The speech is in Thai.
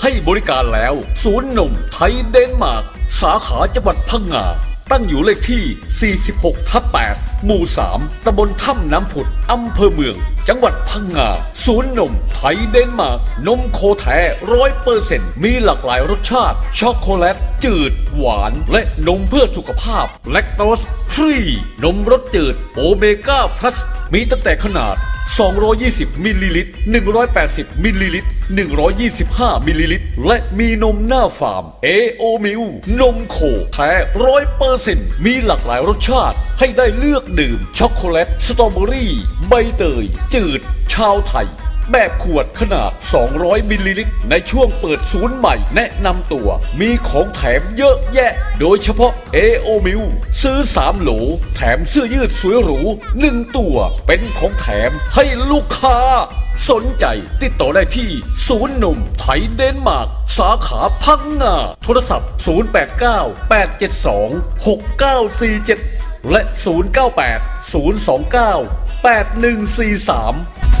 ให้บริการแล้ว ศูนย์นมไทยเดนมาร์ก สาขาจังหวัดพังงา ตั้งอยู่เลขที่ 46 ทับ 8 หมู่ 3 ตำบลถ้ำน้ำผุด อำเภอเมือง จังหวัดพังงาศูนย์นมไทยเดนมาร์กนมโคแท้ร้อยเปอร์เซ็นต์มีหลากหลายรสชาติ ช็อกโกแลต จืด หวาน และนมเพื่อสุขภาพ แลคโตสฟรี นมรสจืดโอเมก้าพลัส มีตั้งแต่ขนาด 220มิลลิลิตร 180มิลลิลิตร 125มิลลิลิตร และมีนมหน้าฟาร์ม AO m i l นมโคแท้ร้อยเปอร์เซ็นต์มีหลากหลายรสชาติ ให้ได้เลือกดื่ม ช็อกโกแลต สตรอเบอรี่ ใบเตยจืด ชาวไทย แบบขวดขนาด 200 มิลลิลิตร ในช่วงเปิดศูนย์ใหม่แนะนำตัว มีของแถมเยอะแยะ โดยเฉพาะ AO m i l ซื้อ 3 โหล แถมเสื้อยืดสวยหรู 1 ตัว เป็นของแถมให้ลูกค้า สนใจติดต่อได้ที่ ศูนย์นมไทยเดนมาร์ก สาขาพังงา โทรศัพท์ 089 872 6947 และ 098 029 8143